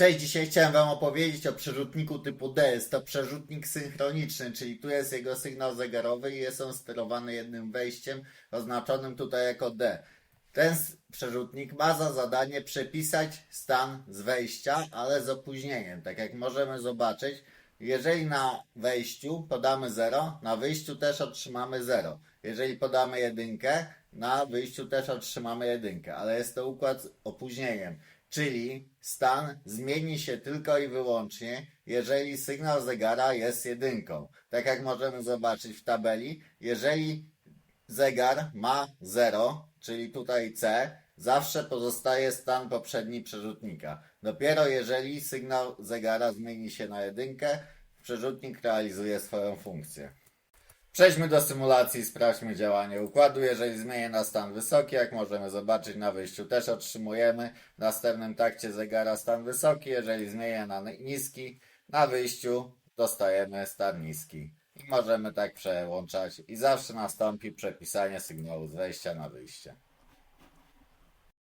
Cześć, dzisiaj chciałem Wam opowiedzieć o przerzutniku typu D. Jest to przerzutnik synchroniczny, czyli tu jest jego sygnał zegarowy i jest on sterowany jednym wejściem oznaczonym tutaj jako D. Ten przerzutnik ma za zadanie przepisać stan z wejścia, ale z opóźnieniem. Tak jak możemy zobaczyć, jeżeli na wejściu podamy 0, na wyjściu też otrzymamy 0. Jeżeli podamy jedynkę, na wyjściu też otrzymamy jedynkę, ale jest to układ z opóźnieniem. Czyli stan zmieni się tylko i wyłącznie, jeżeli sygnał zegara jest jedynką. Tak jak możemy zobaczyć w tabeli, jeżeli zegar ma 0, czyli tutaj C, zawsze pozostaje stan poprzedni przerzutnika. Dopiero jeżeli sygnał zegara zmieni się na jedynkę, przerzutnik realizuje swoją funkcję. Przejdźmy do symulacji i sprawdźmy działanie układu. Jeżeli zmienię na stan wysoki, jak możemy zobaczyć na wyjściu też otrzymujemy w następnym takcie zegara stan wysoki. Jeżeli zmienię na niski, na wyjściu dostajemy stan niski. I możemy tak przełączać i zawsze nastąpi przepisanie sygnału z wejścia na wyjście.